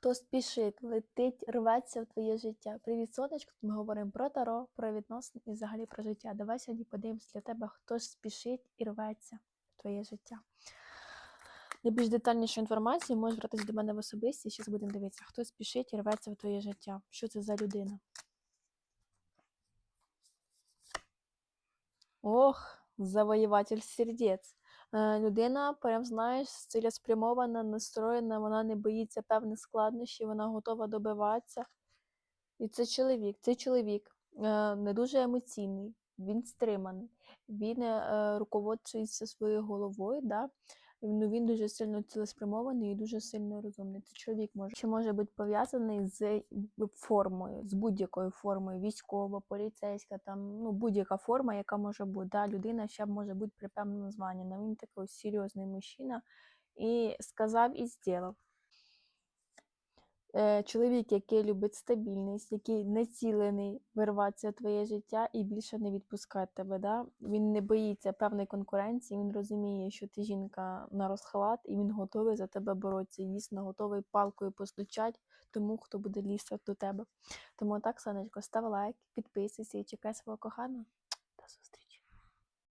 хто спішить, летить, рветься в твоє життя. Привіт, сонечко. Ми говоримо про таро, про відносини і взагалі про життя. Давай сьогодні подивимось для тебе, хто ж спішить і рветься в твоє життя. Для більш детальнішої інформації можеш звертатися до мене в особисті. Зараз будемо дивитися, хто спішить і рветься в твоє життя. Що це за людина? Ох, завоюватель сердець. Е, Людина, прям знаєш, цілеспрямована, настроєна, вона не боїться певних складнощів, вона готова добиватися. І це чоловік. Цей чоловік е, не дуже емоційний, він стриманий, він е, руководжується своєю головою. Да? Ну, він дуже сильно цілеспрямований і дуже сильно розумний. Це чоловік може чи може бути пов'язаний з формою, з будь-якою формою, військова, поліцейська, там ну будь-яка форма, яка може бути. Да? Людина ще може бути при певному званні. але він такий серйозний мужчина і сказав і зробив. Е, Чоловік, який любить стабільність, який націлений вирватися твоє життя і більше не відпускати тебе. Да? Він не боїться певної конкуренції, він розуміє, що ти жінка на розхват, і він готовий за тебе боротися. Дійсно готовий палкою постучати тому, хто буде лізти до тебе. Тому так, сонечко, став лайк, підписуйся і чекай свого коханого.